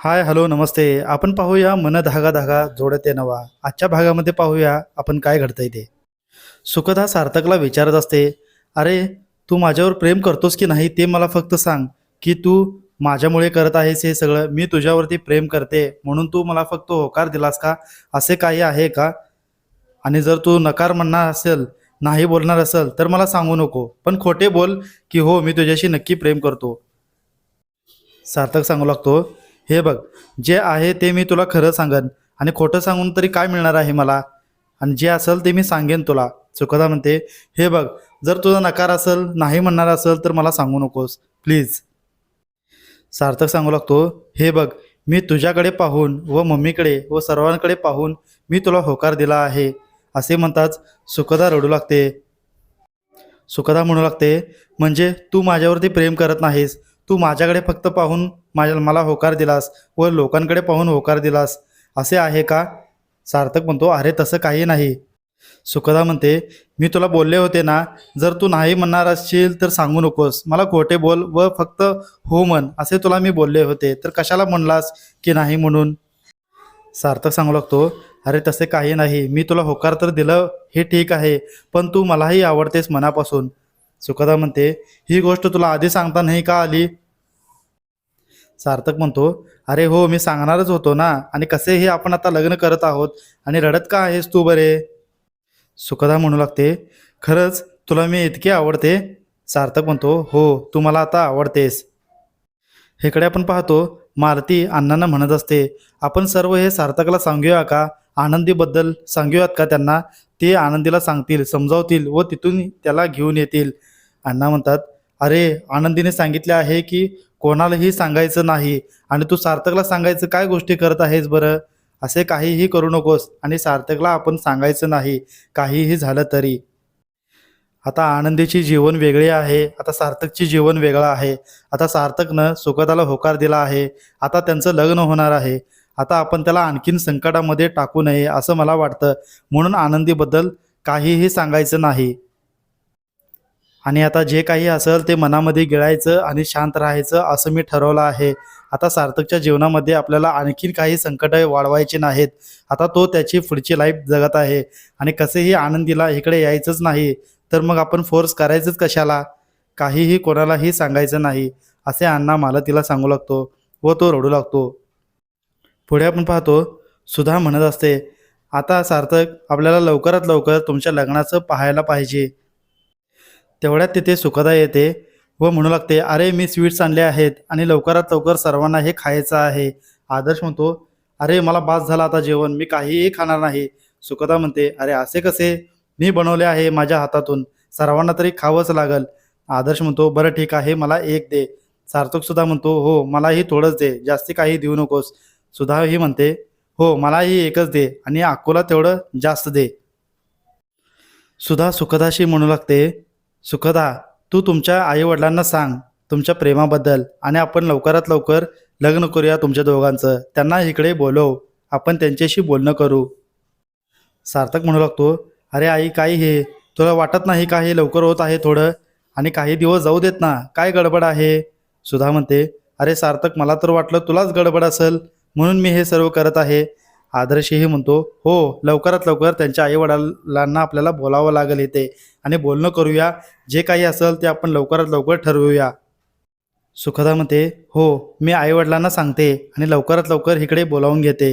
Hi hello नमस्ते. आपण पाहूया मन धागा धागा जोडते नवा. आजच्या भागामध्ये पाहूया आपण काय घडतंय ते. सुखदा सार्थकला विचारत असते अरे तू माझ्यावर प्रेम करतोस की नाही ते मला फक्त सांग की तू माझ्यामुळे करत आहेस हे सगळं? मी तुझ्यावरती प्रेम करते म्हणून तू मला फक्त होकार दिलास का? असे काही आहे का? आणि जर तू नकार म्हणणार असेल नाही बोलणार असेल तर मला सांगू नको. पण खोटे बोल की हो मी तुझ्याशी नक्की प्रेम करतो. सार्थक सांगू लागतो हे बघ जे आहे ते मी तुला खरं सांगन. आणि खोटं सांगून तरी काय मिळणार आहे मला? आणि जे असेल ते मी सांगेन तुला. सुखदा म्हणते. हे बघ जर तुझा नकार असेल नाही म्हणणार असेल तर मला सांगू नकोस. प्लीज. सार्थक सांगू लागतो हे बघ मी तुझ्याकडे पाहून व मम्मीकडे व सर्वांकडे पाहून मी तुला होकार दिला आहे. असे म्हणताच सुखदा रडू लागते. सुखदा म्हणू लागते म्हणजे तू माझ्यावरती प्रेम करत नाहीस. तू माझ्याकडे फक्त पाहून माझ्या मला होकार दिलास व लोकांकडे पाहून होकार दिलास. असे आहे का? सार्थक म्हणतो अरे तसं काही नाही. सुखदा म्हणते मी तुला बोलले होते ना जर तू नाही म्हणणार असशील तर सांगू नकोस. मला खोटे बोल व फक्त हो म्हण. असे तुला मी बोलले होते. तर कशाला म्हणलास की नाही म्हणून? सार्थक सांगू लागतो अरे तसे काही नाही. मी तुला होकार तर दिलं हे ठीक आहे. पण तू मलाही आवडतेस मनापासून. सुखदा म्हणते ही गोष्ट तुला आधी सांगता नाही का आली? सार्थक म्हणतो अरे हो मी सांगणारच होतो ना आणि कसे हे आपण आता लग्न करत आहोत आणि रडत का आहेस तू बरे? सुखदा म्हणू लागते खरंच तुला मी इतके आवडते? सार्थक म्हणतो हो तू मला आता आवडतेस. इकडे आपण पाहतो मारुती अण्णांना म्हणत असते आपण सर्व हे सार्थकला सांगूया का? आनंदीबद्दल सांगूयात का त्यांना? ते आनंदीला सांगतील समजावतील व तिथून त्याला घेऊन येतील. अण्णा म्हणतात अरे आनंदीने सांगितले आहे की कोणालाही सांगायचं नाही आणि तू सार्थकला सांगायचं काय गोष्टी करत आहेस बरं? असे काहीही करू नकोस आणि सार्थकला आपण सांगायचं नाही काहीही झालं तरी. आता आनंदीची जीवन वेगळी आहे आता सार्थकची जीवन वेगळं आहे. आता सार्थकनं सुखदाला होकार दिला आहे. आता त्यांचं लग्न होणार आहे. आता आपण त्याला आणखीन संकटामध्ये टाकू नये असं मला वाटतं. म्हणून आनंदीबद्दल काहीही सांगायचं नाही. आणि आता जे काही असेल ते मनामध्ये गिळायचं आणि शांत राहायचं असं मी ठरवलं आहे. आता सार्थकच्या जीवनामध्ये आपल्याला आणखीन काही संकट वाढवायची नाहीत. आता तो त्याची पुढची लाईफ जगत आहे. आणि कसेही आनंदीला इकडे यायचंच नाही तर मग आपण फोर्स करायचंच कशाला? काहीही कोणालाही सांगायचं नाही असे अण्णा मला तिला सांगू लागतो व तो रडू लागतो. पुढे आपण पाहतो सुधा म्हणत असते आता सार्थक आपल्याला लवकरात लवकर तुमच्या लग्नाचं पाहायला पाहिजे. तेवढ्यात तिथे सुखदा येते व म्हणू लागते अरे मी स्वीट्स आणले आहेत आणि लवकरात लवकर सर्वांना हे खायचं आहे. आदर्श म्हणतो अरे मला बास झाला आता जेवण मी काहीही खाणार नाही. सुखदा म्हणते अरे असे कसे? मी बनवले आहे माझ्या हातातून सर्वांना तरी खावंच लागल. आदर्श म्हणतो बरं ठीक आहे मला एक दे. सार्थक सुद्धा म्हणतो हो मलाही थोडंच दे जास्ती काही देऊ नकोस. सुधा ही म्हणते हो मलाही एकच दे आणि अकोला तेवढं जास्त दे. सुधा सुखदाशी म्हणू लागते सुखदा तू तुमच्या आईवडिलांना सांग तुमच्या प्रेमाबद्दल आणि आपण लवकरात लवकर लग्न करूया तुमच्या दोघांचं. त्यांना इकडे बोलव आपण त्यांच्याशी बोलणं करू. सार्थक म्हणू लागतो अरे आई काय हे? तुला वाटत नाही का हे लवकर होत आहे थोडं? आणि काही दिवस जाऊ देत ना काय गडबड आहे? सुधा म्हणते अरे सार्थक मला तर वाटलं तुलाच गडबड असेल. म्हणून मी हे सर्व करत आहे. आदर्शही म्हणतो हो लवकरात लवकर त्यांच्या आईवडिलांना आपल्याला बोलावं लागेल इथे आणि बोलणं करूया. जे काही असेल ते आपण लवकरात लवकर ठरवूया. सुखदा म्हणते हो मी आईवडिलांना सांगते आणि लवकरात लवकर इकडे बोलावून घेते.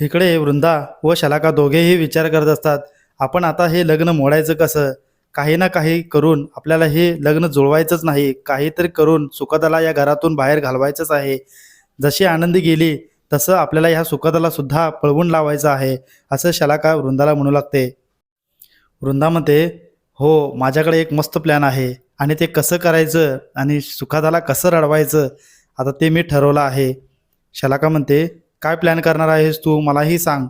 इकडे वृंदा व शलाका दोघेही विचार करत असतात आपण आता हे लग्न मोडायचं कसं? काही ना काही करून आपल्याला हे लग्न जुळवायचंच नाही. काहीतरी करून सुखदाला या घरातून बाहेर घालवायचंच आहे. जशी आनंदी गेली तसं आपल्याला ह्या सुखदाला सुद्धा पळवून लावायचं आहे असं शलाका वृंदाला म्हणू लागते. वृंदा म्हणते हो माझ्याकडे एक मस्त प्लॅन आहे आणि ते कसं करायचं आणि सुखादाला कसं रडवायचं आता ते मी ठरवलं आहे. शलाका म्हणते काय प्लॅन करणार आहेस तू? मलाही सांग.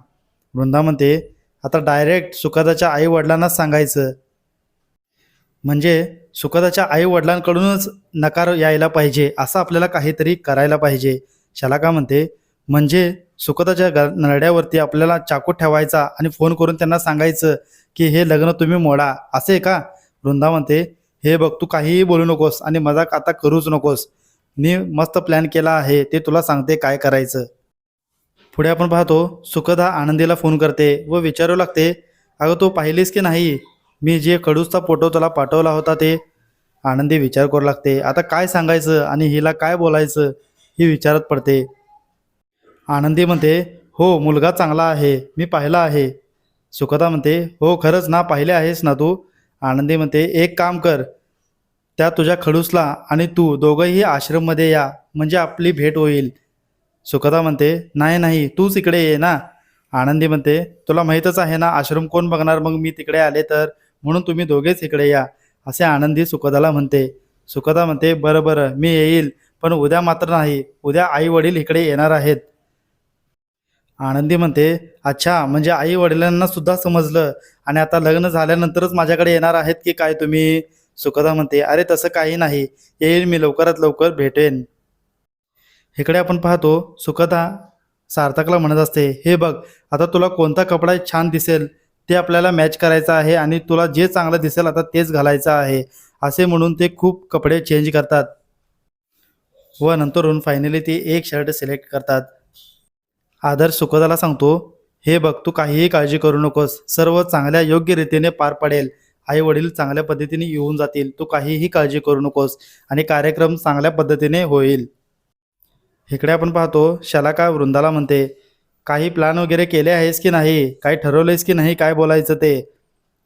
वृंदा म्हणते आता डायरेक्ट सुखदाच्या आई वडिलांनाच सांगायचं. म्हणजे सुखदाच्या आई वडिलांकडूनच नकार यायला पाहिजे असं आपल्याला काहीतरी करायला पाहिजे. शलाका म्हणते? म्हणजे सुखदाच्या नरड्यावरती आपल्याला चाकू ठेवायचा आणि फोन करून त्यांना सांगायचं की हे लग्न तुम्ही मोडा असे का? वृंदा म्हणते हे बघ तू काहीही बोलू नकोस आणि मजाक आता करूच नकोस. मी मस्त प्लॅन केला आहे ते तुला सांगते काय करायचं. पुढे आपण पाहतो सुखदा आनंदीला फोन करते व विचारू लागते अगं तू पाहिलीस की नाही? मी जे कडूसचा फोटो तुला पाठवला होता ते. आनंदी विचार करू लागते आता काय सांगायचं आणि हिला काय बोलायचं? ही विचारत पडते. आनंदी म्हणते हो मुलगा चांगला आहे मी पाहिला आहे. सुखदा म्हणते हो खरंच ना पाहिले आहेस ना तू? आनंदी म्हणते एक काम कर त्या तुझ्या खडूसला आणि तू दोघंही आश्रममध्ये या म्हणजे आपली भेट होईल. सुखदा म्हणते नाही नाही तूच इकडे ये ना. आनंदी म्हणते तुला माहीतच आहे ना आश्रम कोण बघणार? मग मी तिकडे आले तर म्हणून तुम्ही दोघेच इकडे या असे आनंदी सुखदाला म्हणते. सुखदा म्हणते बरं बरं मी येईल. पण उद्या मात्र नाही. उद्या आई वडील इकडे येणार आहेत. आनंदी म्हणते अच्छा म्हणजे आई वडिलांना सुद्धा समजलं आणि आता लग्न झाल्यानंतरच माझ्याकडे येणार आहेत की काय तुम्ही? सुखदा म्हणते अरे तसं काही नाही. येईल मी लवकरात लवकर भेटेन. इकडे आपण पाहतो सुखदा सार्थकला म्हणत असते हे बघ आता तुला कोणता कपडा छान दिसेल? ते आपल्याला मॅच करायचं आहे आणि तुला जे चांगलं दिसेल आता तेच घालायचं आहे. असे म्हणून ते खूप कपडे चेंज करतात. व नंतरून फायनली ते एक शर्ट सिलेक्ट करतात. आदर्श सुखदाला सांगतो हे बघ तू काहीही काळजी करू नकोस. सर्व चांगल्या योग्य रीतीने पार पडेल. आई वडील चांगल्या पद्धतीने येऊन जातील. तू काहीही काळजी करू नकोस आणि कार्यक्रम चांगल्या पद्धतीने होईल. इकडे आपण पाहतो शलाका वृंदाला म्हणते काही प्लॅन वगैरे केले आहेस की नाही? काही ठरवलेस की नाही? काय बोलायचं ते?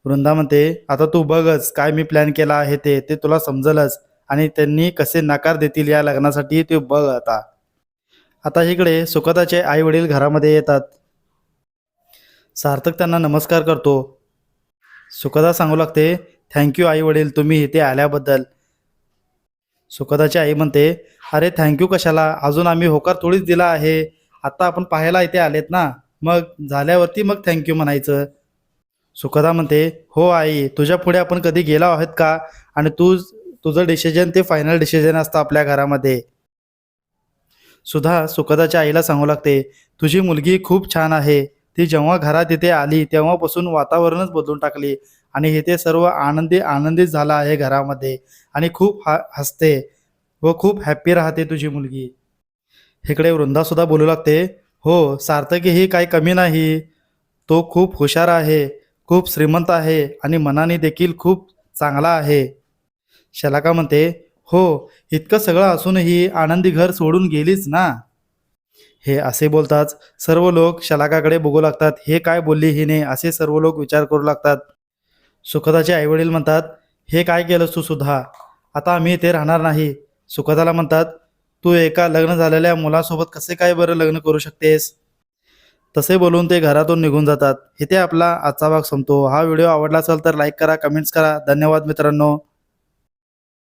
वृंदा म्हणते आता तू बघच काय मी प्लॅन केला आहे ते. ते तुला समजलंच. आणि त्यांनी कसे नकार देतील या लग्नासाठी ते बघ आता. आता इकडे सुखदाचे आई वडील घरामध्ये येतात. सार्थक त्यांना नमस्कार करतो. सुखदा सांगू लागते थँक्यू आई वडील तुम्ही इथे आल्याबद्दल. सुखदाची आई म्हणते अरे थँक्यू कशाला? अजून आम्ही होकार थोडीच दिला आहे. आता आपण पाहायला इथे आलेत ना. मग झाल्यावरती मग थँक्यू म्हणायचं. सुखदा म्हणते हो आई तुझ्या पुढे आपण कधी गेलो आहोत का? आणि तू तुझं डिसिजन ते फायनल डिसिजन असतं आपल्या घरामध्ये. सुधा सुखदाच्या आईला सांगू लागते तुझी मुलगी खूप छान आहे. ती जेव्हा घरात इथे आली तेव्हापासून वातावरणच बदलून टाकली आणि इथे सर्व आनंदी आनंदित झाला आहे घरामध्ये आणि खूप हा हसते व खूप हॅप्पी राहते तुझी मुलगी. इकडे वृंदासुद्धा बोलू लागते हो सार्थकी ही काही कमी नाही. तो खूप हुशार आहे खूप श्रीमंत आहे आणि मनाने देखील खूप चांगला आहे. शलाका म्हणते हो इतकं सगळं असूनही आनंदी घर सोडून गेलीच ना? हे असे बोलताच सर्व लोक शलाकाकडे बघू लागतात. हे काय बोलली हिने असे सर्व लोक विचार करू लागतात. सुखदाचे आईवडील म्हणतात हे काय केलंस तू सुद्धा? आता आम्ही इथे राहणार नाही. सुखदाला म्हणतात तू एका लग्न झालेल्या मुलासोबत कसे काय बरं लग्न करू शकतेस? तसे बोलून ते घरातून निघून जातात. इथे आपला आजचा भाग संपतो. हा व्हिडिओ आवडला असेल तर लाईक करा कमेंट्स करा. धन्यवाद मित्रांनो.